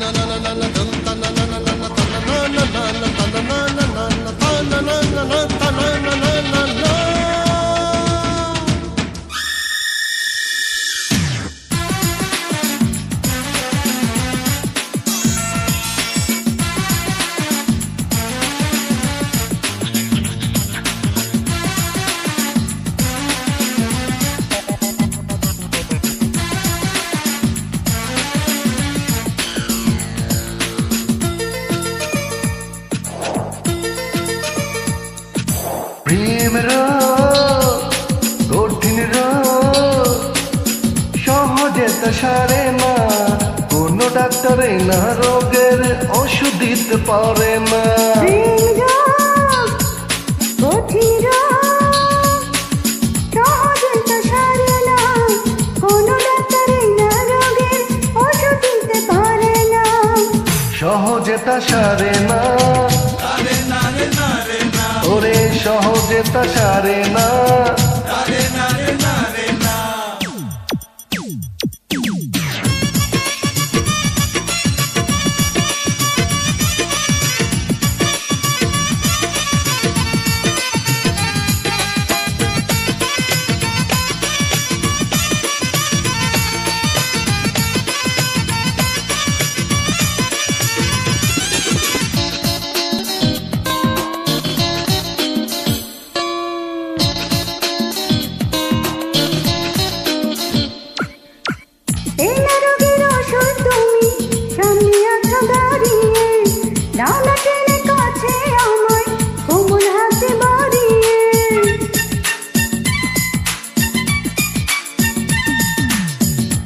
na na na na na প্রেম কঠিন সহজে তা সারে না। কোনো ডাক্তারে না রোগের ওষুধ দিতে পারে না। সহজে তা সারে না। ওরে সহজে তা সারে না।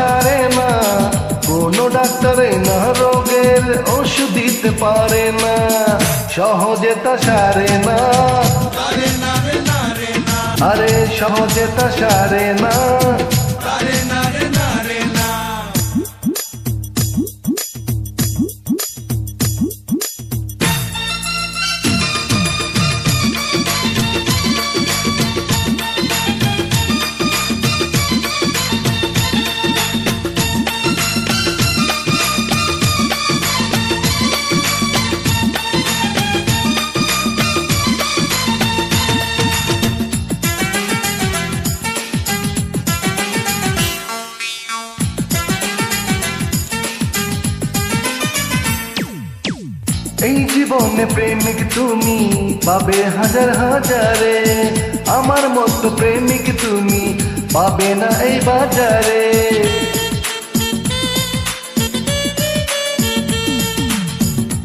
সারে না। কোনো ডাক্তারে না, রোগের ওষুধ দিতে পারে না। সহজে তা সারে না। আরে সহজে তা সারে না। এই জীবনে প্রেমিক তুমি, পাবে হাজার হাজারে। আমার মতো প্রেমিক তুমি, পাবে না এই বাজারে।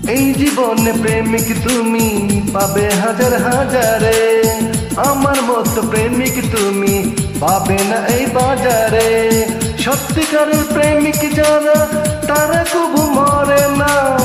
এই জীবনে প্রেমিক তুমি, পাবে হাজার হাজারে। আমার মতো প্রেমিক তুমি, পাবে না এই বাজারে। সত্যিকারের প্রেমিক যারা, তারা কবু মরে না।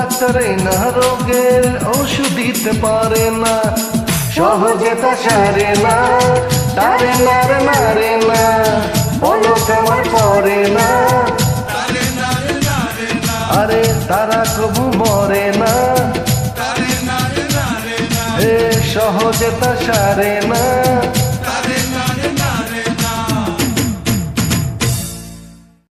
কোনো ডাক্তারে না রোগের ওষুধ দিতে পারে না। সহজে তা সারে না, তারে না রে না, বলো কেমন পরে না। আরে তারা কবু মরে না। সহজে তা সারে না।